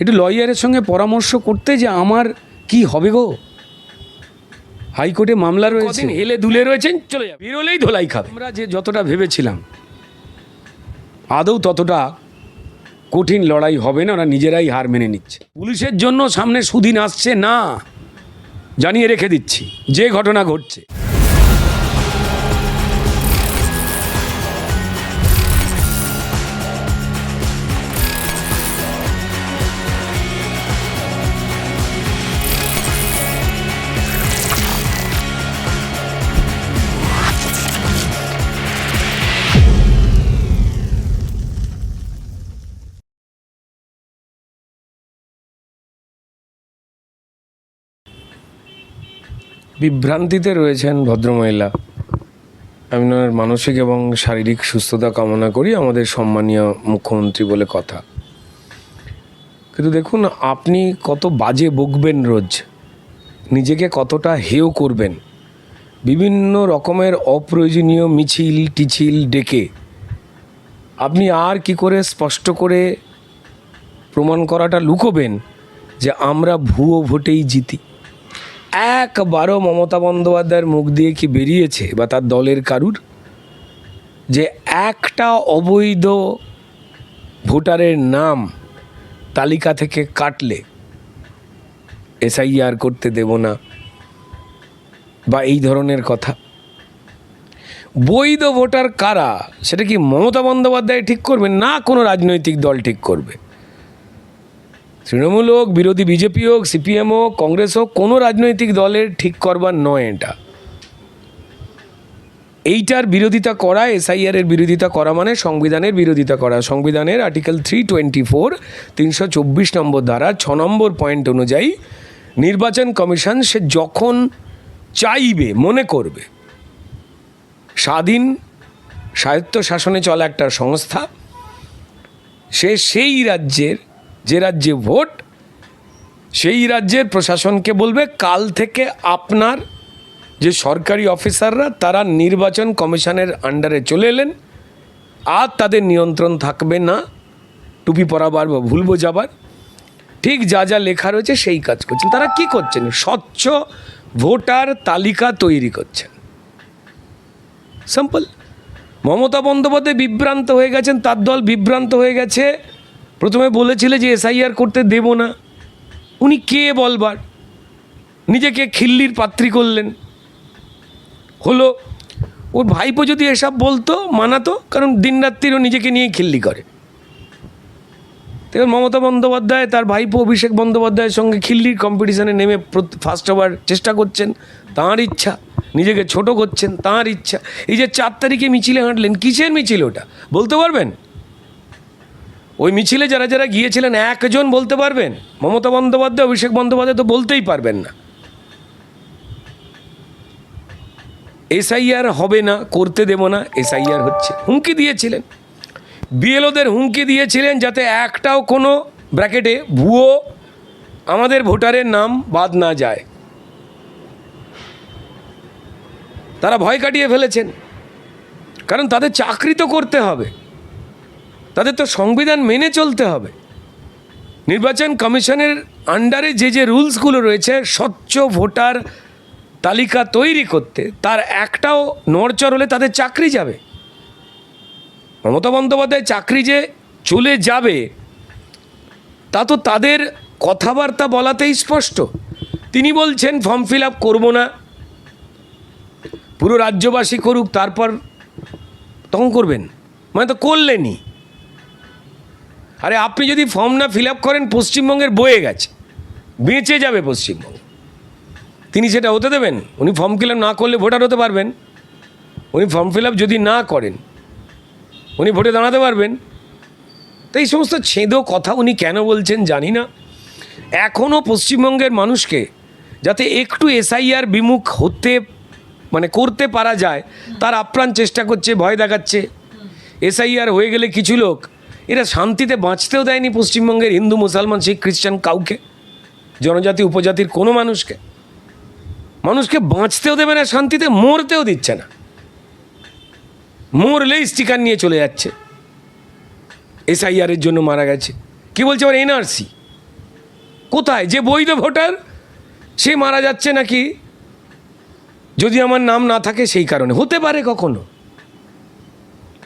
একটু লয়ারের সঙ্গে পরামর্শ করতে যে আমার কি হবে গো? হাইকোর্টে মামলা রয়েছে। হেলে দুলে রয়েছেন চলে যাবে। বেরোলেই ধোলাই খাবে। আমরা যে যতটা ভেবেছিলাম আদৌ ততটা কঠিন লড়াই হবে না ওরা নিজেরাই হার মেনে নিচ্ছে। পুলিশের জন্য সামনে সুদিন আসছে না জানিয়ে রেখে দিচ্ছি যে ঘটনা ঘটছে। বিভ্রান্তিতে রয়েছেন ভদ্রমহিলা। আমি ওনার মানসিক এবং শারীরিক সুস্থতা কামনা করি, আমাদের সম্মানীয় মুখ্যমন্ত্রী বলে কথা। কিন্তু দেখুন, আপনি কত বাজে বকবেন রোজ। নিজেকে কতটা হেয় করবেন। বিভিন্ন রকমের অপ্রয়োজনীয় মিছিল, টিছিল ডেকে আপনি আর কি করে স্পষ্ট করে প্রমাণ করাটা লুকোবেন যে আমরা ভুয়ো ভোটেই জিতি। একবারও মমতা বন্দ্যোপাধ্যায়ের মুখ দিয়ে কি বেরিয়েছে বা তার দলের কারুর? যে একটা অবৈধ ভোটারের নাম তালিকা থেকে কাটলে এসআইআর করতে দেব না বা এই ধরনের কথা। বৈধ ভোটার কারা? সেটা কি মমতা বন্দ্যোপাধ্যায় ঠিক করবে না কোনো রাজনৈতিক দল ঠিক করবে? তৃণমূল হোক, বিরোধী বিজেপি হোক, সিপিএম হোক, কংগ্রেস হোক, কোনো রাজনৈতিক দলের ঠিক করবার নয় এটা। এইটার বিরোধিতা করা, এসআইআর এর বিরোধিতা করা মানে সংবিধানের বিরোধিতা করা। সংবিধানের আর্টিকেল থ্রি টোয়েন্টি ফোর তিনশো চব্বিশ নম্বর দ্বারা ছ নম্বর পয়েন্ট অনুযায়ী নির্বাচন কমিশন সে যখন চাইবে, মনে করবে, স্বাধীন স্বায়ত্ত শাসনে চলা একটা সংস্থা, সে সেই রাজ্যের যে রাজ্যে ভোট, সেই রাজ্যের প্রশাসনকে বলবে, কাল থেকে আপনার যে সরকারি অফিসাররা, তারা নির্বাচন কমিশনের আন্ডারে চলে এলেন। আর তাদের নিয়ন্ত্রণ থাকবে না, টুপি পরাবার বা ভুল বোঝাবার। ঠিক যা যা লেখা রয়েছে, সেই কাজ করছেন। তারা কি করছেন? স্বচ্ছ ভোটার তালিকা তৈরি করছেন। সিম্পল মমতা বন্দ্যোপাধ্যায় বিভ্রান্ত হয়ে গেছেন, তার দল বিভ্রান্ত হয়ে গেছে। প্রথমে বলেছিলে যে এসআইআর করতে দেব না। উনি কে বলবার? নিজেকে খিল্লির পাত্রী করলেন। হলো, ওর ভাইপো যদি এসব বলতো, মানাতো, কারণ দিনরাত্রিরও নিজেকে নিয়ে খিল্লি করে। দেখুন মমতা বন্দ্যোপাধ্যায়, তার ভাইপো অভিষেক বন্দ্যোপাধ্যায়ের সঙ্গে খিল্লির কম্পিটিশানে নেমে ফার্স্ট হওয়ার চেষ্টা করছেন। তাঁর ইচ্ছা, নিজেকে ছোট করছেন, তাঁর ইচ্ছা। এই যে চার তারিখে মিছিলে হাঁটলেন, কিসের মিছিল ওটা? বলতে পারবেন? ওই মিছিলে যারা যারা গিয়েছিলেন, একজন বলতে পারবেন? মমতা বন্দ্যোপাধ্যায়, অভিষেক বন্দ্যোপাধ্যায় তো বলতেই পারবেন না। এসআইআর হবে না, করতে দেব না, এসআইআর হচ্ছে। হুমকি দিয়েছিলেন। বিএলওদের হুমকি দিয়েছিলেন যাতে একটাও কোনো ব্র্যাকেটে ভুয়ো আমাদের ভোটারের নাম বাদ না যায়। তারা ভয় কাটিয়ে ফেলেছেন। কারণ তাদের চাকরি তো করতে হবে। তাদের তো সংবিধান মেনে চলতে হবে। নির্বাচন কমিশনের আন্ডারে যে যে রুলসগুলো রয়েছে, স্বচ্ছ ভোটার তালিকা তৈরি করতে, তার একটাও নড়চড় হলে তাদের চাকরি যাবে। মমতা বন্দ্যোপাধ্যায় চাকরি যে চলে যাবে, তা তো তাদের কথাবার্তা বলাতেই স্পষ্ট। তিনি বলছেন, ফর্ম ফিল আপ করব না। পুরো রাজ্যবাসী করুক, তারপর তখন করবেন। মানে তো করলেনই। আরে আপনি যদি ফর্ম না ফিল আপ করেন, পশ্চিমবঙ্গের বয়ে গেছে। বেঁচে যাবে পশ্চিমবঙ্গ। তিনি সেটা হতে দেবেন? উনি ফর্ম ফিল আপ না করলে ভোটার হতে পারবেন। উনি ফর্ম ফিল আপ যদি না করেন, উনি ভোটে দাঁড়াতে পারবেন। তো এই সমস্ত ছেদো কথা উনি কেন বলছেন জানি না। এখনও পশ্চিমবঙ্গের মানুষকে যাতে একটু এসআইআর বিমুখ হতে মানে করতে পারা যায়, তার আপ্রাণ চেষ্টা করছে, ভয় দেখাচ্ছে। এসআইআর হয়ে গেলে কিছু লোক এরা শান্তিতে বাঁচতেও দেয়নি পশ্চিমবঙ্গের হিন্দু, মুসলমান, শিখ, খ্রিস্টান কাউকে, জনজাতি, উপজাতির কোনো মানুষকে। মানুষকে বাঁচতেও দেবে না, শান্তিতে মরতেও দিচ্ছে না। মরলেই স্টিকার নিয়ে চলে যাচ্ছে। এসআইআরের জন্য মারা গেছে। কি বলছে আবার এনআরসি? কোথায়? যে বৈধ ভোটার, সে মারা যাচ্ছে নাকি? যদি আমার নাম না থাকে সেই কারণে। হতে পারে কখনো।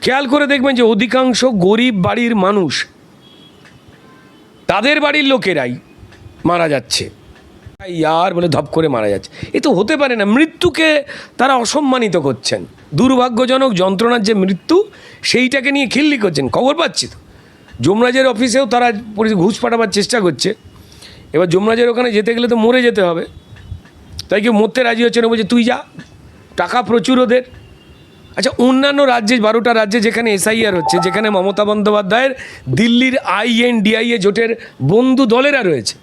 খেয়াল করে দেখবেন যে অধিকাংশ গরিব বাড়ির মানুষ তাদের বাড়ির লোকেরাই মারা যাচ্ছে। ইয়ার বলে ধপ করে মারা যাচ্ছে। এ তো হতে পারে না, মৃত্যুকে তারা অসম্মানিত করছেন। দুর্ভাগ্যজনক যন্ত্রণার যে মৃত্যু, সেইটাকে নিয়ে খিল্লি করছেন। খবর পাচ্ছি তো? যমরাজের অফিসেও তারা ঘুষ পাঠাবার চেষ্টা করছে। এবার যমরাজের ওখানে যেতে গেলে তো মরে যেতে হবে। তাই কেউ মরতে রাজি হচ্ছে না, বলছে, তুই যা, টাকা প্রচুর ওদের। আচ্ছা অন্যান্য রাজ্যে, বারোটা রাজ্যে যেখানে এসআইআর হচ্ছে, যেখানে মমতা বন্দ্যোপাধ্যায়ের দিল্লির আইএন ডিআইএ জোটের বন্ধু দলেরা রয়েছে,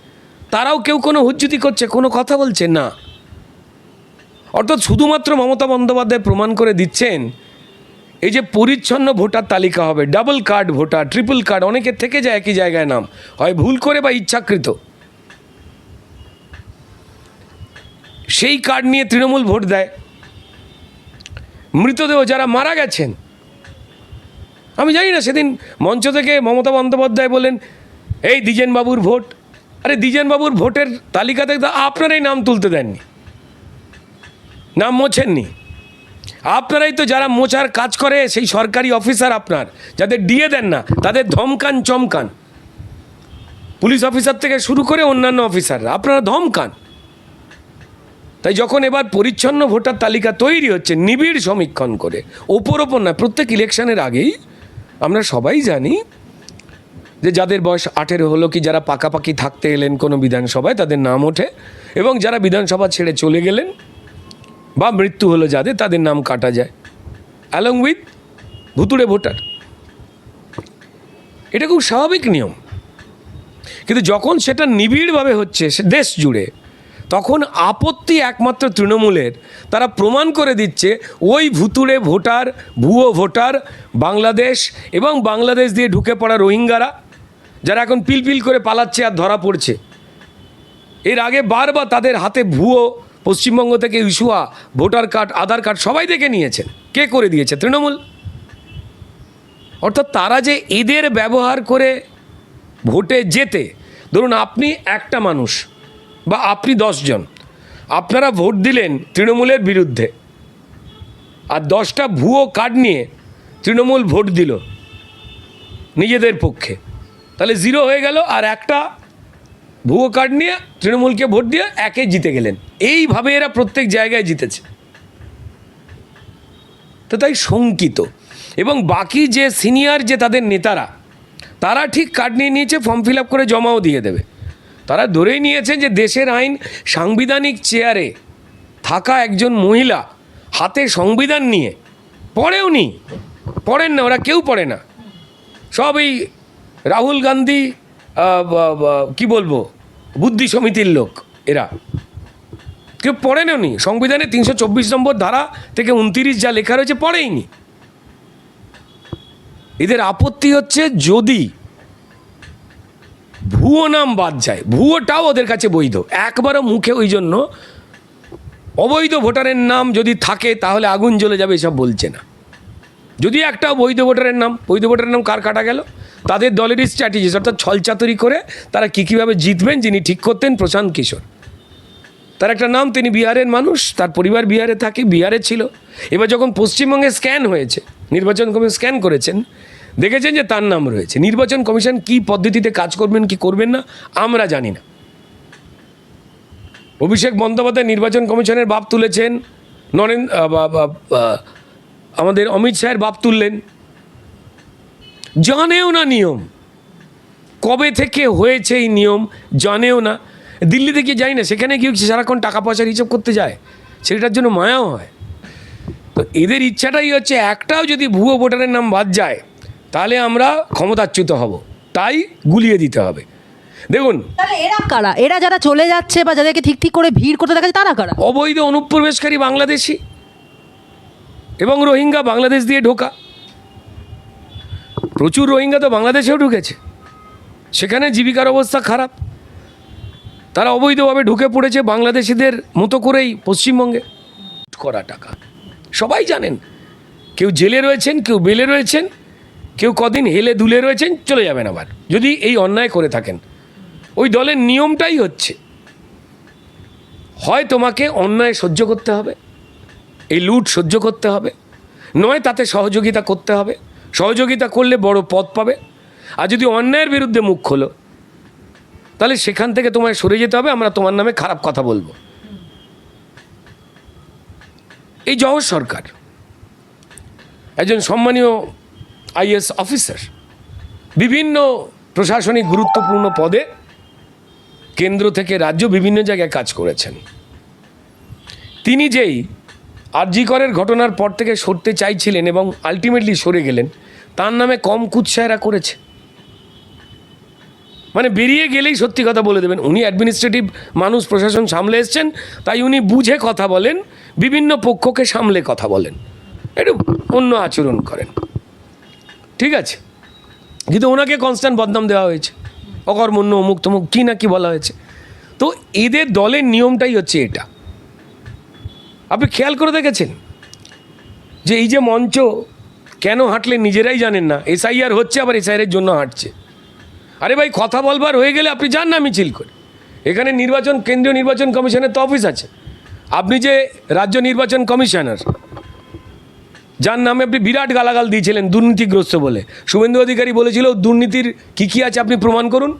তারাও কেউ কোনো হুজ্জুতি করছে, কোনো কথা বলছে? না। অর্থাৎ শুধুমাত্র মমতা বন্দ্যোপাধ্যায় প্রমাণ করে দিচ্ছেন, এই যে পরিচ্ছন্ন ভোটার তালিকা হবে, double card voter, triple card অনেকের থেকে যায় একই জায়গায় নাম, হয় ভুল করে বা ইচ্ছাকৃত। সেই কার্ড নিয়ে তৃণমূল ভোট দেয় মৃতদেহ যারা মারা গেছেন। আমি জানি না, সেদিন মঞ্চ থেকে মমতা বন্দ্যোপাধ্যায় বলেন এই দ্বিজেনবাবুর ভোট। আরে, দ্বিজেনবাবুর ভোটের তালিকাতে তো আপনারাই নাম তুলতে দেননি। নাম মোছেননি। আপনারাই তো যারা মোচার কাজ করে, সেই সরকারি অফিসার আপনার, যাদের দিয়ে দেন না, তাদের ধমকান চমকান। পুলিশ অফিসার থেকে শুরু করে অন্যান্য অফিসাররা, আপনারা ধমকান। তাই যখন এবার পরিচ্ছন্ন ভোটার তালিকা তৈরি হচ্ছে, নিবিড় সমীক্ষণ করে, ওপর ওপর না প্রত্যেক ইলেকশনের আগেই আমরা সবাই জানি যে যাদের বয়স আঠেরো হলো কি যারা পাকাপাকি থাকতে এলেন কোনো বিধানসভায় তাদের নাম ওঠে এবং যারা বিধানসভা ছেড়ে চলে গেলেন বা মৃত্যু হলো যাদের, তাদের নাম কাটা যায় অ্যালং উইথ ভুতুড়ে ভোটার। এটা খুব স্বাভাবিক নিয়ম। কিন্তু যখন সেটা নিবিড়ভাবে হচ্ছে, সে দেশ জুড়ে তখন আপত্তি একমাত্র তৃণমূলের। তারা প্রমাণ করে দিচ্ছে, ওই ভুতুড়ে ভোটার, ভুয়ো ভোটার, বাংলাদেশ এবং বাংলাদেশ দিয়ে ঢুকে পড়া রোহিঙ্গারা, যারা এখন পিলপিল করে পালাচ্ছে আর ধরা পড়ছে। এর আগে বারবার তাদের হাতে ভুয়ো, পশ্চিমবঙ্গ থেকে ইস্যুয়া ভোটার কার্ড, আধার কার্ড সবাই দেখে নিয়েছেন। কে করে দিয়েছে? তৃণমূল। অর্থাৎ তারা যে এদের ব্যবহার করে ভোটে যেতে ধরুন আপনি একটা মানুষ বা আপনি দশজন, আপনারা ভোট দিলেন তৃণমূলের বিরুদ্ধে আর দশটা ভুয়ো কার্ড নিয়ে তৃণমূল ভোট দিল নিজেদের পক্ষে। তাহলে জিরো হয়ে গেল আর একটা ভুয়ো কার্ড নিয়ে তৃণমূলকে ভোট দিয়ে একে জিতে গেলেন। এইভাবে এরা প্রত্যেক জায়গায় জিতেছে। তো তাই শঙ্কিত। এবং বাকি যে সিনিয়র যে তাদের নেতারা, তারা ঠিক কার্ড নিয়ে নিয়েছে, ফর্ম ফিল আপ করে জমাও দিয়ে দেবে। তারা ধরেই নিয়েছেন যে দেশের আইন সাংবিধানিক চেয়ারে থাকা একজন মহিলা হাতে সংবিধান নিয়ে পড়েও নি। পড়েন না, ওরা কেউ পড়ে না। সব এই রাহুল গান্ধী কি বলব, বুদ্ধি সমিতির লোক এরা। কেউ পড়েনও নি। সংবিধানে তিনশো চব্বিশ নম্বর ধারা থেকে উনতিরিশ যা লেখা রয়েছে পড়েইনি এদের আপত্তি হচ্ছে যদি ভুয়ো নাম বাদ যায়, ভুয়োটাও ওদের কাছে বৈধ। একবারও মুখে ওই জন্য অবৈধ ভোটারের নাম যদি থাকে, তাহলে আগুন জ্বলে যাবে, এসব বলছে না। যদি একটা বৈধ ভোটারের নাম, বৈধ ভোটারের নাম কার কাটা গেল? তাদের দলেরই স্ট্র্যাটেজিস অর্থাৎ ছলচাতুরি করে তারা কী কীভাবে জিতবেন, যিনি ঠিক করতেন, প্রশান্ত কিশোর। তার একটা নাম, তিনি বিহারের মানুষ, তার পরিবার বিহারে থাকে, বিহারে ছিল। এবার যখন পশ্চিমবঙ্গে স্ক্যান হয়েছে, নির্বাচন কমিশন স্ক্যান করেছেন দেখেছেন যে তার নাম রয়েছে। নির্বাচন কমিশন কি পদ্ধতিতে কাজ করবেন, কি করবেন না, আমরা জানি না। অভিষেক বন্দ্যোপাধ্যায় নির্বাচন কমিশনের বাপ তুলেছেন নরেন্দ্র আমাদের অমিত শাহের বাপ তুললেন। জানেও না নিয়ম। কবে থেকে হয়েছে এই নিয়ম, জানেও না। দিল্লিতে গিয়ে যাই না, সেখানে কি গিয়ে সারাক্ষণ টাকা পয়সার হিসাব করতে যায়? সেটার জন্য মায়াও হয়। তো এদের ইচ্ছাটাই হচ্ছে, একটাও যদি ভুয়ো ভোটারের নাম বাদ যায় তাহলে আমরা ক্ষমতাচ্যুত হব। তাই গুলিয়ে দিতে হবে। দেখুন। এরা কারা? এরা যারা চলে যাচ্ছে বা যাদেরকে ঠিক ঠিক করে ভিড় করতে দেখা তারা কারা? অবৈধ অনুপ্রবেশকারী বাংলাদেশি এবং রোহিঙ্গা বাংলাদেশ দিয়ে ঢোকা। প্রচুর রোহিঙ্গা তো বাংলাদেশেও ঢুকেছে। সেখানে জীবিকার অবস্থা খারাপ। তারা অবৈধভাবে ঢুকে পড়েছে বাংলাদেশিদের মতো করেই পশ্চিমবঙ্গে। করা টাকা। সবাই জানেন। কেউ জেলে রয়েছেন কেউ বেলে রয়েছেন। কেউ কদিন হেলে দুলে রয়েছেন, চলে যাবেন আবার। যদি এই অন্যায় করে থাকেন। ওই দলের নিয়মটাই হচ্ছে, হয় তোমাকে অন্যায় সহ্য করতে হবে, এই লুট সহ্য করতে হবে, নয় তাতে সহযোগিতা করতে হবে, সহযোগিতা করলে বড় পদ পাবে, আর যদি অন্যায়ের বিরুদ্ধে মুখ খোলো, তাহলে সেখান থেকে তোমায় সরে যেতে হবে, আমরা তোমার নামে খারাপ কথা বলব। এই জহর সরকার, একজন সম্মানীয় আইএস অফিসার। বিভিন্ন প্রশাসনিক গুরুত্বপূর্ণ পদে কেন্দ্র থেকে রাজ্য বিভিন্ন জায়গায় কাজ করেছেন। তিনি যেই আরজিকরের ঘটনার পর থেকে সরতে চাইছিলেন এবং আলটিমেটলি সরে গেলেন, তার নামে কম কুৎসায়রা করেছে। মানে বেরিয়ে গেলেই সত্যি কথা বলে দেবেন, উনি অ্যাডমিনিস্ট্রেটিভ মানুষ, প্রশাসন সামলে এসছেন, তাই উনি বুঝে কথা বলেন, বিভিন্ন পক্ষকে সামলে কথা বলেন। একটু অন্য আচরণ করেন। ঠিক আছে? কিন্তু ওনাকে কনস্ট্যান্ট বদনাম দেওয়া হয়েছে। অকর্মণ্য, অমুক তমুক, কী না কি বলা হয়েছে। তো এদের দলের নিয়মটাই হচ্ছে এটা। আপনি খেয়াল করে দেখেছেন? যে এই যে মঞ্চ কেন হাঁটলে নিজেরাই জানেন না? এসআইআর হচ্ছে, আবার এসআইআর জন্য হাঁটছে। আরে ভাই, কথা বলবার হয়ে গেলে আপনি যান না মিছিল করে। এখানে নির্বাচন, কেন্দ্রীয় নির্বাচন কমিশনের তো অফিস আছে। আপনি যে রাজ্য নির্বাচন কমিশনার যার নামে আপনি বিরাট গালাগাল দিয়েছিলেন, দুর্নীতিগ্রস্ত বলে। শুভেন্দু অধিকারী বলেছিল, দুর্নীতির কী কী আছে আপনি প্রমাণ করুন?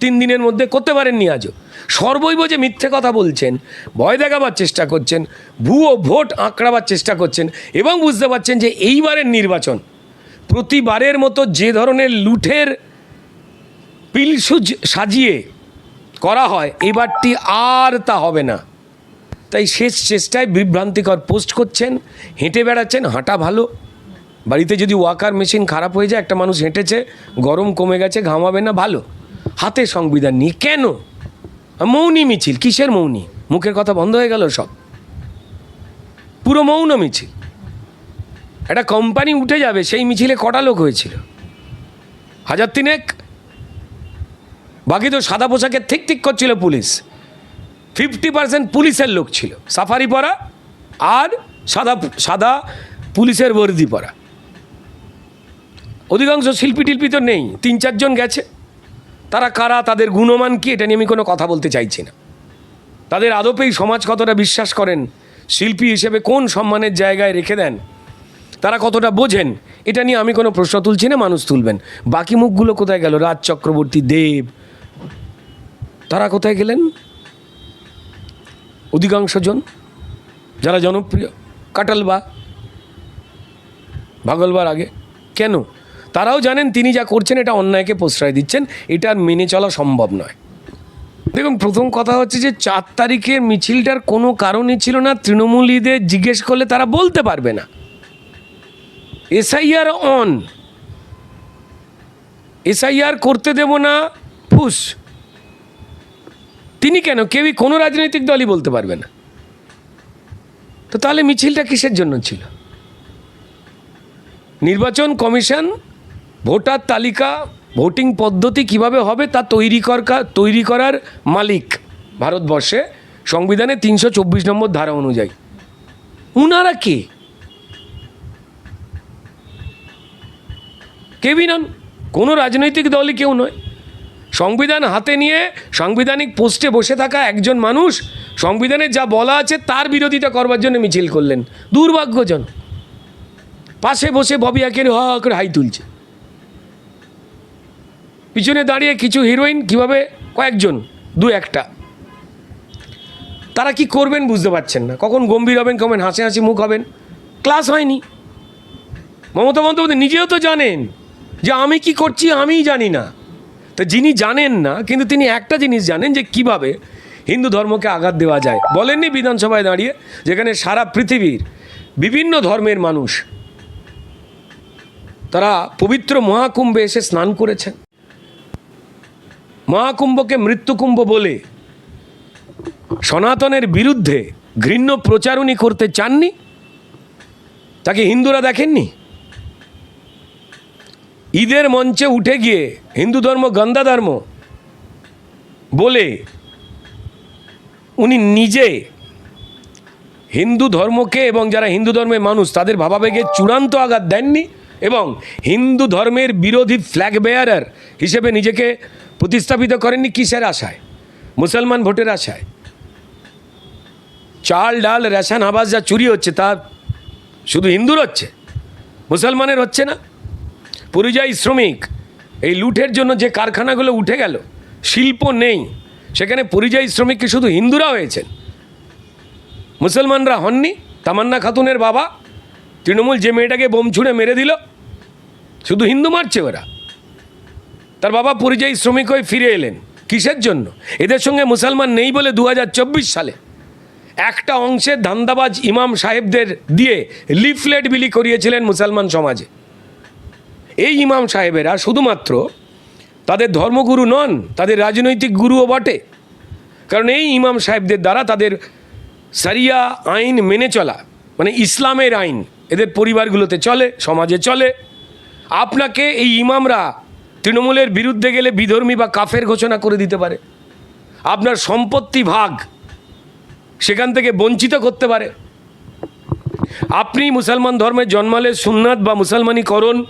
তিন দিনের মধ্যে করতে পারেননি আজও। সর্বৈব যে মিথ্যে কথা বলছেন, ভয় দেখাবার চেষ্টা করছেন, ভুয়ো ভোট আঁকড়াবার চেষ্টা করছেন, এবং বুঝতে পারছেন যে এইবারের নির্বাচন প্রতিবারের মতো যে ধরনের লুঠের পিলসুজ সাজিয়ে করা হয়, এবারটি আর তা হবে না। তাই শেষ চেষ্টায় বিভ্রান্তিকর পোস্ট করছেন, হেঁটে বেড়াচ্ছেন, হাঁটা ভালো। বাড়িতে যদি ওয়াকার মেশিন খারাপ হয়ে যায়, একটা মানুষ হেঁটেছে, গরম কমে গেছে, ঘামাবে না, ভালো। হাতে সংবিধান নিয়ে কেন? মৌনি মিছিল, কিসের মৌনি? মুখের কথা বন্ধ হয়ে গেল সব। পুরো মৌন মিছিল। একটা কোম্পানি উঠে যাবে, সেই মিছিলে কটা লোক হয়েছিল? হাজার তিনেক? বাকি তো সাদা পোশাকে ঠিক ঠিক করছিল পুলিশ। ফিফটি পার্সেন্ট পুলিশের লোক ছিল। সাফারি পরা আর সাদা সাদা পুলিশের বর্দি পরা। অধিকাংশ শিল্পী টিল্পী তো নেই, তিন চারজন গেছে। তারা কারা, তাদের গুণমান কি, এটা নিয়ে আমি কোনো কথা বলতে চাইছি না। তাদের আদপেই সমাজ কতটা বিশ্বাস করেন, শিল্পী হিসেবে কোন সম্মানের জায়গায় রেখে দেন, তারা কতটা বোঝেন, এটা নিয়ে আমি কোনো প্রশ্ন তুলছি না, মানুষ তুলবেন। বাকি মুখগুলো কোথায় গেল? রাজ চক্রবর্তী, দেব, তারা কোথায় গেলেন? অধিকাংশ জন যারা জনপ্রিয় কাটালবা ভাগলবার আগে। কেন? তারাও জানেন তিনি যা করছেন, এটা অন্যায়কে প্রশ্রয় দিচ্ছেন, এটা মেনে চলা সম্ভব নয়। দেখুন, প্রথম কথা হচ্ছে যে চার তারিখের মিছিলটার কোনো কারণই ছিল না। তৃণমূলীদের জিজ্ঞেস করলে তারা বলতে পারবে না। এসআইআর অন এসআইআর করতে দেব না, ফুস। তিনি কেন? কেউই কোনো রাজনৈতিক দলই বলতে পারবে না। তো তাহলে মিছিলটা কিসের জন্য ছিল? নির্বাচন কমিশন, ভোটার তালিকা, ভোটিং পদ্ধতি কীভাবে হবে তা তৈরি করা তৈরি করার মালিক ভারতবর্ষে সংবিধানে তিনশো চব্বিশ নম্বর ধারা অনুযায়ী। উনারা কে? কেউই নন। কোনো রাজনৈতিক দলই কেউ নয়। সংবিধান হাতে নিয়ে সাংবিধানিক পোস্টে বসে থাকা একজন মানুষ সংবিধানে যা বলা আছে তার বিরোধিতা করবার জন্য মিছিল করলেন। দুর্ভাগ্যজন। পাশে বসে ববি একের হ করে হাই তুলছে। পিছনে দাঁড়িয়ে কিছু হিরোইন কীভাবে কয়েকজন, দু একটা। তারা কি করবেন বুঝতে পারছেন না। কখন গম্ভীর হবেন, কখন হাসি হাসি মুখ হবেন, ক্লাস হয়নি। মমতা বন্দ্যোপাধ্যায় নিজেও তো জানেন যে আমি কি করছি আমিই জানি না। তো যিনি জানেন না, কিন্তু তিনি একটা জিনিস জানেন যে কীভাবে হিন্দু ধর্মকে আঘাত দেওয়া যায়। বলেননি বিধানসভায় দাঁড়িয়ে, যেখানে সারা পৃথিবীর বিভিন্ন ধর্মের মানুষ তারা পবিত্র মহাকুম্ভে এসে স্নান করেছেন। মহাকুম্ভকে মৃত্যুকুম্ভ বলে সনাতনের বিরুদ্ধে ঘৃণ্য প্রচারণী করতে চাননি? তাকে হিন্দুরা দেখেননি? ঈদের মঞ্চে উঠে গিয়ে হিন্দু ধর্ম গন্দা ধর্ম বলে উনি নিজে হিন্দু ধর্মকে এবং যারা হিন্দু ধর্মের মানুষ তাদের ভাবাবেগে চূড়ান্ত আঘাত দেননি এবং হিন্দু ধর্মের বিরোধী ফ্ল্যাগ বেয়ারার হিসেবে নিজেকে প্রতিস্থাপিত করেননি কিসের আশায়? মুসলমান ভোটের আশায়। চাল, ডাল, রেশন, আবাস যা চুরি হচ্ছে তা শুধু হিন্দুর হচ্ছে, মুসলমানের হচ্ছে না। পরিযায়ী শ্রমিক, এই লুটের জন্য যে কারখানাগুলো উঠে গেল, শিল্প নেই। সেখানে পরিযায়ী শ্রমিক কি শুধু হিন্দুরা হয়েছেন? মুসলমানরা হননি? তামান্না খাতুনের বাবা তৃণমূল যে মেয়েটাকে বোম ছুঁড়ে মেরে দিল, শুধু হিন্দু মারছে ওরা। তার বাবা পরিযায়ী শ্রমিক হয়ে ফিরে এলেন। কিসের জন্য? এদের সঙ্গে মুসলমান নেই বলে দু হাজার চব্বিশ সালে একটা অংশের ধান্দাবাজ ইমাম সাহেবদের দিয়ে লিফলেট বিলি করিয়েছিলেন মুসলমান সমাজে। এই ইমাম সাহেবেরা শুধুমাত্র তাদের ধর্মগুরু নন, তাদের রাজনৈতিক গুরুও বটে। কারণ এই ইমাম সাহেবদের দ্বারা তাদের সারিয়া আইন মেনে চলা মানে ইসলামের আইন, এদের পরিবারগুলোতে চলে, সমাজে চলে। আপনাকে এই ইমামরা তৃণমূলের বিরুদ্ধে গেলে বিধর্মী বা কাফের ঘোষণা করে দিতে পারে। আপনার সম্পত্তি ভাগ সেখান থেকে বঞ্চিত করতে পারে। আপনি মুসলমান ধর্মে জন্মালে সুন্নাত বা মুসলমানিকরণ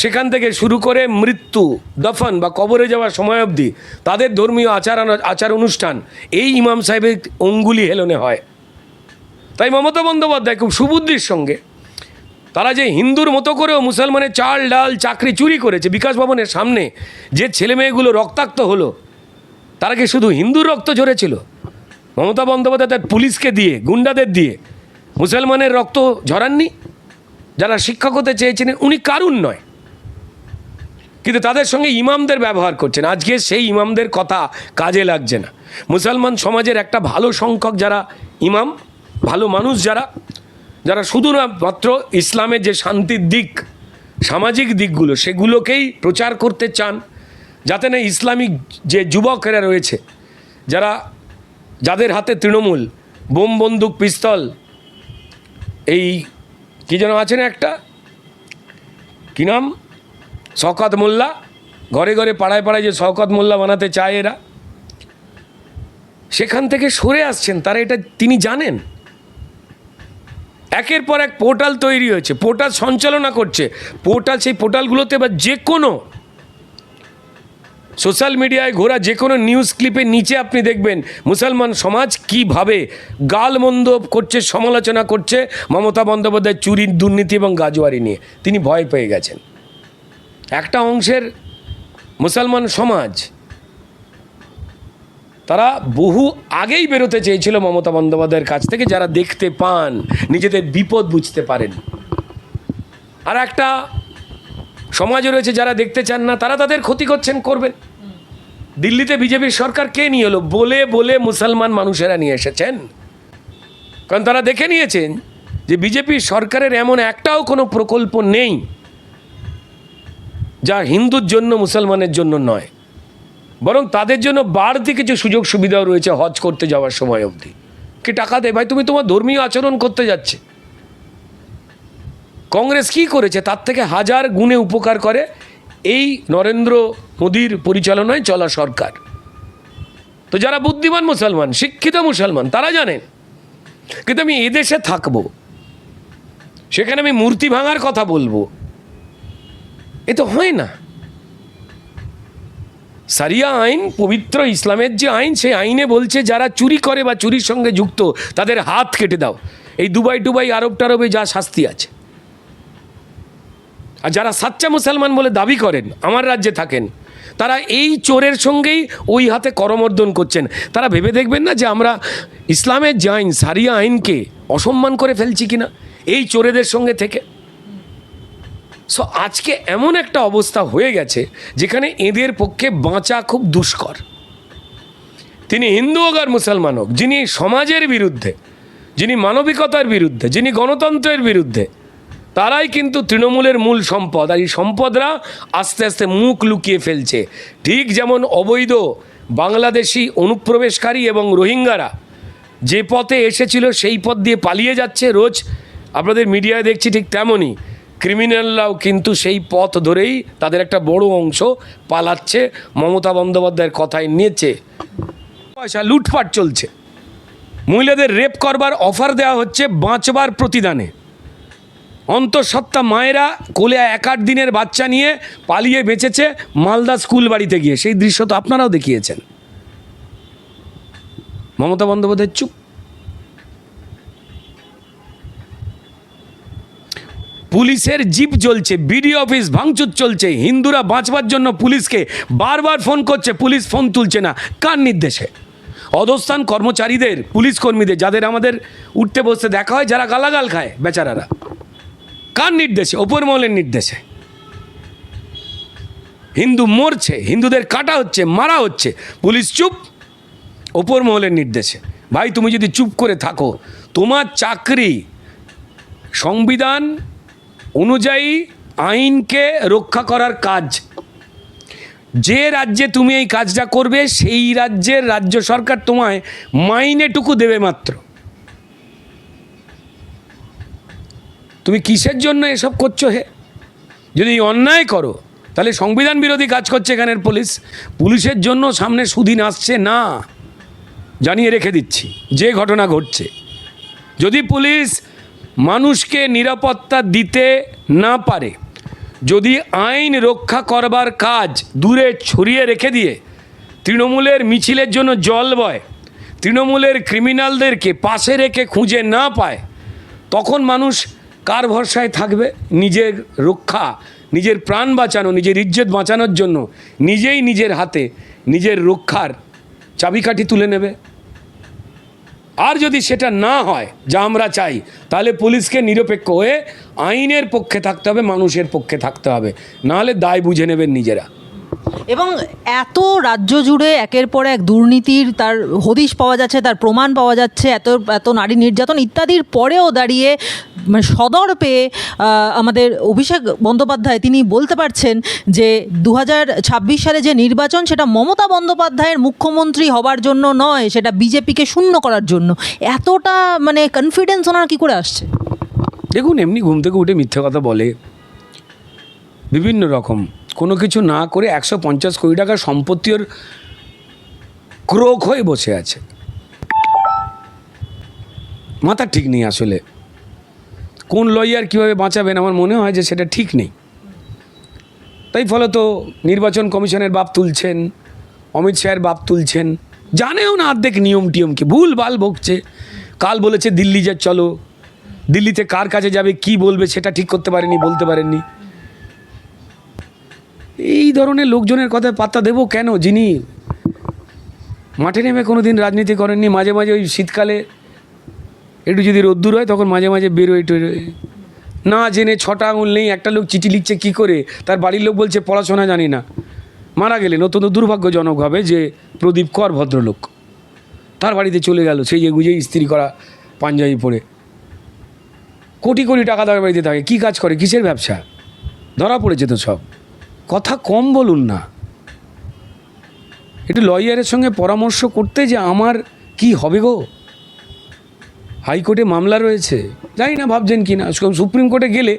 সেখান থেকে শুরু করে মৃত্যু, দফন বা কবরে যাওয়ার সময় অবধি তাদের ধর্মীয় আচার আচার অনুষ্ঠান, এই ইমাম সাহেবের অঙ্গুলি হেলনে হয়। তাই মমতা বন্দ্যোপাধ্যায় খুব সুবুদ্ধির সঙ্গে তারা যে হিন্দুর মতো করেও মুসলমানের চাল, ডাল, চাকরি চুরি করেছে, বিকাশ ভবনের সামনে যে ছেলে মেয়েগুলো রক্তাক্ত হলো, তারা কি শুধু হিন্দুর রক্ত ঝরেছিল? মমতা বন্দ্যোপাধ্যায় তার পুলিশকে দিয়ে, গুন্ডাদের দিয়ে মুসলমানের রক্ত ঝরাননি? যারা শিক্ষক হতে চেয়েছিলেন, উনি কারুন নয়। কিন্তু তাদের সঙ্গে ইমামদের ব্যবহার করছেন। আজকে সেই ইমামদের কথা কাজে লাগছে না। মুসলমান সমাজের একটা ভালো সংখ্যক যারা ইমাম, ভালো মানুষ যারা যারা শুধু না মাত্র ইসলামের যে শান্তির দিক, সামাজিক দিকগুলো, সেগুলোকেই প্রচার করতে চান, যাতে না ইসলামিক যে যুবকেরা রয়েছে, যারা যাদের হাতে তৃণমূল, বোম, বন্দুক, পিস্তল, এই কী যেন আছে না একটা? কী নাম? শওকত মোল্লা, ঘরে ঘরে পাড়ায় পাড়ায় যে শওকত মোল্লা বানাতে চায় এরা। সেখান থেকে সরে আসছেন, তারা এটা তিনি জানেন। একের পর এক পোর্টাল তৈরি হয়েছে, পোর্টাল সঞ্চালনা করছে। পোর্টাল, সেই পোর্টালগুলোতে বা যে কোনো সোশ্যাল মিডিয়ায় ঘোরা, যে কোনো নিউজ ক্লিপের নিচে আপনি দেখবেন, মুসলমান সমাজ কীভাবে গালমন্দ করছে, সমালোচনা করছে মমতা বন্দ্যোপাধ্যায় চুরির দুর্নীতি এবং গাজোয়ারি নিয়ে। তিনি ভয় পেয়ে গেছেন। একটা অংশের মুসলমান সমাজ, তারা বহু আগেই বেরোতে চেয়েছিল মমতা বন্দ্যোপাধ্যায়ের কাছ থেকে, যারা দেখতে পান, নিজেদের বিপদ বুঝতে পারেন। আর একটা সমাজে রয়েছে, যারা দেখতে চান না, তারা তাদের ক্ষতি করছেন, করবেন। দিল্লিতে বিজেপির সরকার কে নিয়ে এলো? বলে বলে মুসলমান মানুষেরা নিয়ে এসেছেন। কারণ তারা দেখে নিয়েছেন যে বিজেপি সরকারের এমন একটাও কোনো প্রকল্প নেই। যা হিন্দুর জন্য মুসলমানের জন্য নয়, বরং তাদের জন্য বাড়তি কিছু সুযোগ সুবিধাও রয়েছে হজ করতে যাওয়ার সময় অবধি। কি টাকা দেয়? ভাই, তুমি তোমার ধর্মীয় আচরণ করতে যাচ্ছে। কংগ্রেস কি করেছে? তার থেকে হাজার গুণে উপকার করে এই নরেন্দ্র মোদীর পরিচালনায় চলা সরকার। তো যারা বুদ্ধিমান মুসলমান, শিক্ষিত মুসলমান, তারা জানেন কিন্তু আমি এদেশে থাকব, সেখানে আমি মূর্তি ভাঙার কথা বলব। এ তো হয় না। সারিয়া আইন, পবিত্র ইসলামের যে আইন, সেই আইনে বলছে যারা চুরি করে বা চুরির সঙ্গে যুক্ত, তাদের হাত কেটে দাও। এই দুবাই টুবাই আরব টারবে যা শাস্তি আছে। আর যারা সাচ্চা মুসলমান বলে দাবি করেন, আমার রাজ্যে থাকেন, তারা এই চোরের সঙ্গেই ওই হাতে করমর্দন করছেন। তারা ভেবে দেখবেন না যে আমরা ইসলামের যে আইন, সারিয়া আইনকে অসম্মান করে ফেলছি কিনা? এই চোরেদের সঙ্গে থেকে সো আজকে এমন একটা অবস্থা হয়ে গেছে যেখানে এদের পক্ষে বাঁচা খুব দুষ্কর। তিনি হিন্দু হোক আর মুসলমান হোক, যিনি সমাজের বিরুদ্ধে, যিনি মানবিকতার বিরুদ্ধে, যিনি গণতন্ত্রের বিরুদ্ধে, তারাই কিন্তু তৃণমূলের মূল সম্পদ। আর এই সম্পদরা আস্তে আস্তে মুখ লুকিয়ে ফেলছে। ঠিক যেমন অবৈধ বাংলাদেশি অনুপ্রবেশকারী এবং রোহিঙ্গারা যে পথে এসেছিল সেই পথ দিয়ে পালিয়ে যাচ্ছে। রোজ আপনাদের মিডিয়ায় দেখছি ঠিক তেমনই। ক্রিমিনালরাও কিন্তু সেই পথ ধরেই তাদের একটা বড় অংশ পালাচ্ছে, মমতা বন্দ্যোপাধ্যায়ের কথায় নিয়েছে পয়সা লুটপাট চলছে। মহিলাদের রেপ করবার অফার দেওয়া হচ্ছে বাঁচবার প্রতিদানে। অন্তঃসত্ত্বা মায়েরা কোলে এক আট দিনের বাচ্চা নিয়ে পালিয়ে বেঁচেছে মালদা স্কুল বাড়িতে গিয়ে। সেই দৃশ্য তো আপনারাও দেখিয়েছেন। মমতা বন্দ্যোপাধ্যায় চুপ পুলিশের জিপ জ্বলছে বিডি অফিস ভাঙচুর চলছে। হিন্দুরা বাঁচবার জন্য পুলিশকে বারবার ফোন করছে, পুলিশ ফোন তুলছে না। কার নির্দেশে? অধস্থান কর্মচারীদের, পুলিশ কর্মীদের, যাদের আমাদের উঠতে বসতে দেখা হয়, যারা গালাগাল খায় বেচারারা। কার নির্দেশে? ওপর মহলের নির্দেশে। হিন্দু মরছে, হিন্দুদের কাটা হচ্ছে, মারা হচ্ছে। পুলিশ চুপ, ওপর মহলের নির্দেশে। ভাই, তুমি যদি চুপ করে থাকো, তোমার চাকরি, সংবিধান অনুযায়ী আইনকে রক্ষা করার কাজ। যে রাজ্যে তুমি এই কাজটা করবে, সেই রাজ্যের রাজ্য সরকার তোমায় মাইনেটুকু দেবে মাত্র। তুমি কিসের জন্য এসব করছ হে? যদি অন্যায় করো, তাহলে সংবিধান বিরোধী কাজ করছে এখানের পুলিশ। পুলিশের জন্য সামনে সুদিন আসছে না। জানিয়ে রেখে দিচ্ছি, যে ঘটনা ঘটছে। যদি পুলিশ মানুষকে নিরাপত্তা দিতে না পারে। যদি আইন রক্ষা করবার কাজ দূরে ছড়িয়ে রেখে দিয়ে তৃণমূলের মিছিলের জন্য জল বয়, তৃণমূলের ক্রিমিনালদেরকে পাশে রেখে খুঁজে না পায়, তখন মানুষ কার ভরসায় থাকবে? নিজের রক্ষা, নিজের প্রাণ বাঁচানো, নিজের ইজ্জত বাঁচানোর জন্য নিজেই নিজের হাতে নিজের রক্ষার চাবিকাঠি তুলে নেবে। আর যদি সেটা না হয়, যা আমরা চাই, তাহলে পুলিশকে নিরপেক্ষ হয়ে আইনের পক্ষে থাকতে হবে, মানুষের পক্ষে থাকতে হবে। নাহলে দায় বুঝে নেবেন নিজেরা। এবং এত রাজ্য জুড়ে একের পর এক দুর্নীতির তার হদিশ পাওয়া যাচ্ছে, তার প্রমাণ পাওয়া যাচ্ছে, এত এত নারী নির্যাতন ইত্যাদির পরেও দাঁড়িয়ে মানে সদর পেয়ে আমাদের অভিষেক বন্দ্যোপাধ্যায় তিনি বলতে পারছেন যে দু হাজার ছাব্বিশ সালে যে নির্বাচন, সেটা মমতা বন্দ্যোপাধ্যায়ের মুখ্যমন্ত্রী হবার জন্য নয়, সেটা বিজেপিকে শূন্য করার জন্য। এতটা মানে কনফিডেন্স ওনার কী করে আসছে? দেখুন, এমনি ঘুম থেকে উঠে মিথ্যে কথা বলে, বিভিন্ন রকম কোনো কিছু না করে একশো পঞ্চাশ কোটি টাকার সম্পত্তির ক্রোক হয়ে বসে আছে। মাথা ঠিক নেই আসলে। কোন লয়ার কীভাবে বাঁচাবেন আমার মনে হয় যে সেটা ঠিক নেই। তাই ফলে তো নির্বাচন কমিশনের বাপ তুলছেন, অমিত শাহের বাপ তুলছেন, জানেও না অর্ধেক নিয়ম টিয়ম কি, ভুল ভালো বকছে কাল বলেছে দিল্লি যা চলো, দিল্লিতে কার কাছে যাবে, কি বলবে সেটা ঠিক করতে পারেনি, বলতে পারেননি। এই ধরনের লোকজনের কথায় পাত্তা দেবো কেন? যিনি মাঠে নেমে কোনো দিন রাজনীতি করেননি, মাঝে মাঝে ওই শীতকালে একটু যদি রোদ্দুর হয় তখন মাঝে মাঝে বেরোয় টেরোয় না জেনে ছটা আঙুল নেই, একটা লোক চিঠি লিখছে কি করে? তার বাড়ির লোক বলছে, পড়াশোনা জানি না। মারা গেলেন। অত্যন্ত দুর্ভাগ্যজনক হবে যে প্রদীপ কর ভদ্রলোক তার বাড়িতে চলে গেল, সেই যে গুজেই স্ত্রী করা পাঞ্জাবি পরে। কোটি কোটি টাকা তার বাড়িতে থাকে। কী কাজ করে? কিসের ব্যবসা? ধরা পড়েছে তো সব। কথা কম বলুন না। একটু লয়ারের সঙ্গে পরামর্শ করতে যে আমার কি হবে গো? হাইকোর্টে মামলা রয়েছে। জানি না ভাবছেন কি না। সুপ্রিম কোর্টে গেলে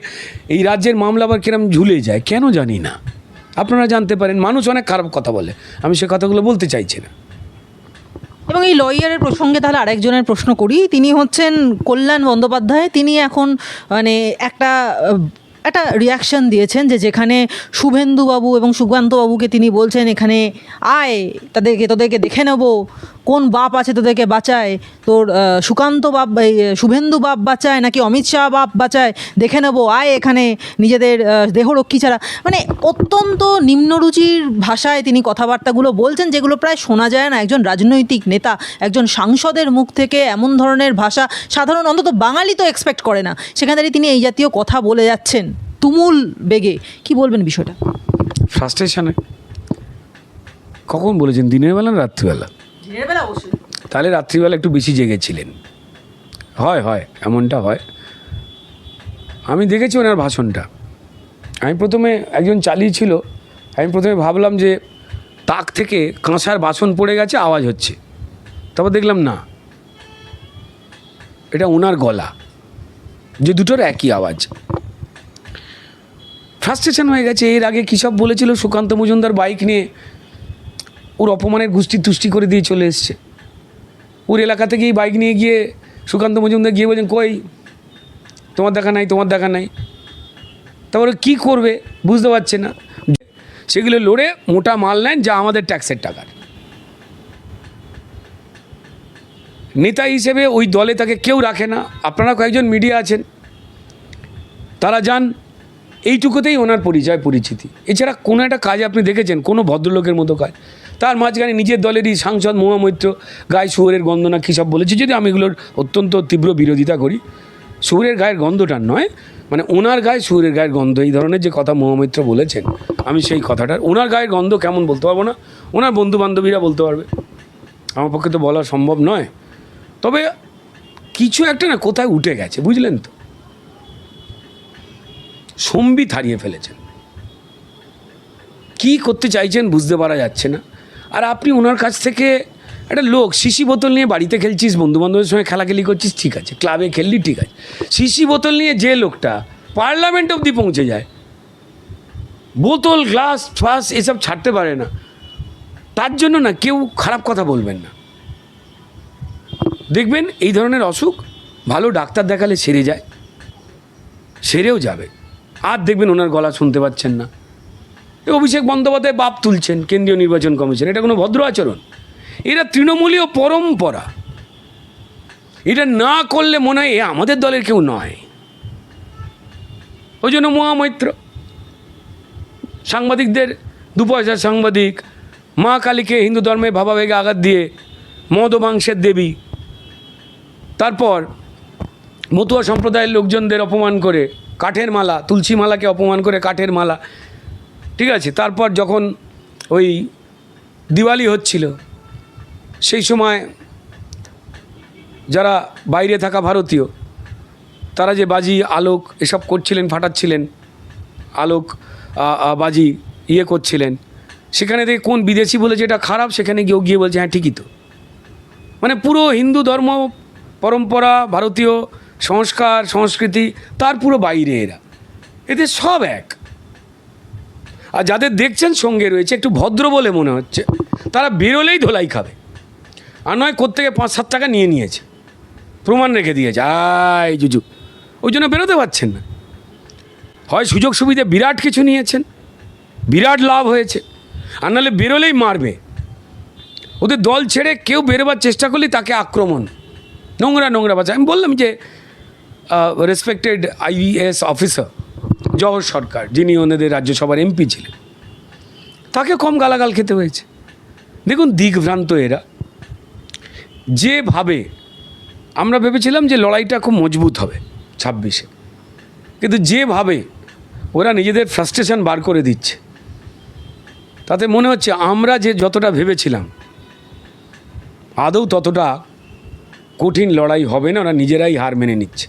এই রাজ্যের মামলা আবার কিরম ঝুলে যায়, কেন জানি না। আপনারা জানতে পারেন, মানুষ অনেক খারাপ কথা বলে। আমি সে কথাগুলো বলতে চাইছি না। এবং এই লয়ারের প্রসঙ্গে তাহলে আরেকজনের প্রশ্ন করি। তিনি হচ্ছেন কল্যাণ বন্দ্যোপাধ্যায়। তিনি এখন মানে একটা একটা রিয়াকশন দিয়েছেন যে যেখানে শুভেন্দুবাবু এবং সুকান্তবাবুকে তিনি বলছেন, এখানে আয়, তাদেরকে, তোদেরকে দেখে নেব। কোন বাপ আছে তোদেরকে বাঁচায়? তোর সুকান্ত বাপ শুভেন্দু বাপ বাঁচায় নাকি অমিত শাহ বাপ বাঁচায়? দেখে নেব, আয় এখানে, নিজেদের দেহরক্ষী ছাড়া। মানে অত্যন্ত নিম্নরুচির ভাষায় তিনি কথাবার্তাগুলো বলছেন, যেগুলো প্রায় শোনা যায় না। একজন রাজনৈতিক নেতা, একজন সাংসদের মুখ থেকে এমন ধরনের ভাষা সাধারণ অন্তত বাঙালি তো এক্সপেক্ট করে না। সেখানে দাঁড়িয়ে তিনি এই জাতীয় কথা বলে যাচ্ছেন। তুমুল বেগে। কি বলবেন বিষয়টা? ফ্রাস্ট্রেশনে কখন বলেছেন? দিনের বেলা রাত্রিবেলা? দিনের বেলা অবশ্যই তাহলে রাত্রিবেলা একটু বেশি জেগেছিলেন। হয় হয়, এমনটা হয়। আমি দেখেছি ওনার ভাষণটা। আমি প্রথমে একজন চালিয়েছিল আমি প্রথমে ভাবলাম যে তাক থেকে কাঁসার বাসন পড়ে গেছে, আওয়াজ হচ্ছে। তারপর দেখলাম না। এটা ওনার গলা। যে দুটোর একই আওয়াজ। ফ্রাস্ট্রেশন হয়ে গেছে। এর আগে কী সব বলেছিল সুকান্ত মজুমদার বাইক নিয়ে? ওর অপমানের গুষ্টি তুষ্টি করে দিয়ে চলে এসছে। ওর এলাকা থেকেই বাইক নিয়ে গিয়ে সুকান্ত মজুমদার গিয়ে বলছেন, কই? তোমার দেখা নাই, তোমার দেখা নাই। তারপরে কি করবে বুঝতে পারছে না। সেগুলো লড়ে মোটা মাল নেন যা আমাদের ট্যাক্সের টাকার নেতা হিসেবে ওই দলে তাকে কেউ রাখে না। আপনারা কয়েকজন মিডিয়া আছেন। তারা যান। এইটুকুতেই ওনার পরিচয়, পরিচিতি। এছাড়া কোনো একটা কাজ আপনি দেখেছেন? কোনো ভদ্রলোকের মতো কাজ। তার মাঝখানে নিজের দলেরই সাংসদ মহামৈত্র গায়ে শুয়োরের গন্ধ না কী সব বলেছে যদি আমি এগুলোর অত্যন্ত তীব্র বিরোধিতা করি। শুয়োরের গায়ের গন্ধটার নয় মানে ওনার গায়ে শুয়োরের গায়ের গন্ধ, এই ধরনের যে কথা মহামৈত্র বলেছেন, আমি সেই কথাটার, ওনার গায়ের গন্ধ কেমন বলতে পারব না, ওনার বন্ধু বান্ধবীরা বলতে পারবে। আমার পক্ষে তো বলা সম্ভব নয়। তবে কিছু একটা না কোথায় উঠে গেছে, বুঝলেন তো? সম্বিত হারিয়ে ফেলেছেন। কি করতে চাইছেন বুঝতে পারা যাচ্ছে না। আর আপনি ওনার কাছ থেকে একটা লোক, শিশি বোতল নিয়ে বাড়িতে খেলছিস বন্ধু বান্ধবের সঙ্গে খেলাখেলি করছিস, ঠিক আছে, ক্লাবে খেললি, ঠিক আছে। শিশি বোতল নিয়ে যে লোকটা পার্লামেন্ট অবধি পৌঁছে যায়, বোতল, গ্লাস, ফ্লাস এসব ছাড়তে পারে না। তার জন্য না কেউ খারাপ কথা বলবেন না। দেখবেন এই ধরনের অসুখ, ভালো ডাক্তার দেখালে সেরে যায়, সেরেও যাবে। আর দেখবেন ওনার গলা শুনতে পাচ্ছেন না। অভিষেক বন্দ্যোপাধ্যায় বাপ তুলছেন, কেন্দ্রীয় নির্বাচন কমিশন। এটা কোনো ভদ্র আচরণ। এরা তৃণমূলীয় পরম্পরা। এটা না করলে মনে হয় এ আমাদের দলের কেউ নয়। ওই জন্য মহামৈত্র। সাংবাদিকদের দু পয়সার সাংবাদিক, মা কালীকে হিন্দু ধর্মে ভাবাবেগে আঘাত দিয়ে মদ মাংসের দেবী। তারপর মতুয়া সম্প্রদায়ের লোকজনদের অপমান করে কাঠের মালা, তুলসী মালাকে অপমান করে কাঠের মালা। ঠিক আছে? তারপর যখন ওই দিওয়ালি হচ্ছিল, সেই সময় যারা বাইরে থাকা ভারতীয়, তারা যে বাজি, আলোক এসব করছিলেন, ফাটাচ্ছিলেন, আলোক বাজি ইয়ে করছিলেন, সেখানে থেকে কোন বিদেশি বলে যেটা খারাপ, সেখানে গিয়েও গিয়ে বলছে হ্যাঁ ঠিকই তো। মানে পুরো হিন্দু ধর্ম, পরম্পরা, ভারতীয় সংস্কার, সংস্কৃতি, তার পুরো বাইরে এরা। এদের সব এক। আর যাদের দেখছেন সঙ্গে রয়েছে, একটু ভদ্র বলে মনে হচ্ছে, তারা বেরোলেই ধোলাই খাবে। আর নয়, কোত্থেকে পাঁচ সাত টাকা নিয়ে নিয়েছে। প্রমাণ রেখে দিয়েছে। আয় জুজু, ওই জন্য বেরোতে পারছেন না। হয় সুযোগ সুবিধা বিরাট কিছু নিয়েছেন, বিরাট লাভ হয়েছে। আর নাহলে বেরোলেই মারবে। ওদের দল ছেড়ে কেউ বেরোবার চেষ্টা করলে তাকে আক্রমণ। নোংরা নোংরা বাচ্চা আমি বললাম যে respected IAS officer Jawhar Sircar, যিনি ওনাদের রাজ্যসভার এমপি ছিলেন, তাকে কম গালাগাল খেতে হয়েছে। দেখুন দিকভ্রান্ত এরা। যেভাবে আমরা ভেবেছিলাম যে লড়াইটা খুব মজবুত হবে ছাব্বিশে, কিন্তু যেভাবে ওরা নিজেদের ফ্রাস্ট্রেশন বার করে দিচ্ছে, তাতে মনে হচ্ছে আমরা যে যতটা ভেবেছিলাম, আদৌ ততটা কঠিন লড়াই হবে না, ওরা নিজেরাই হার মেনে নিচ্ছে।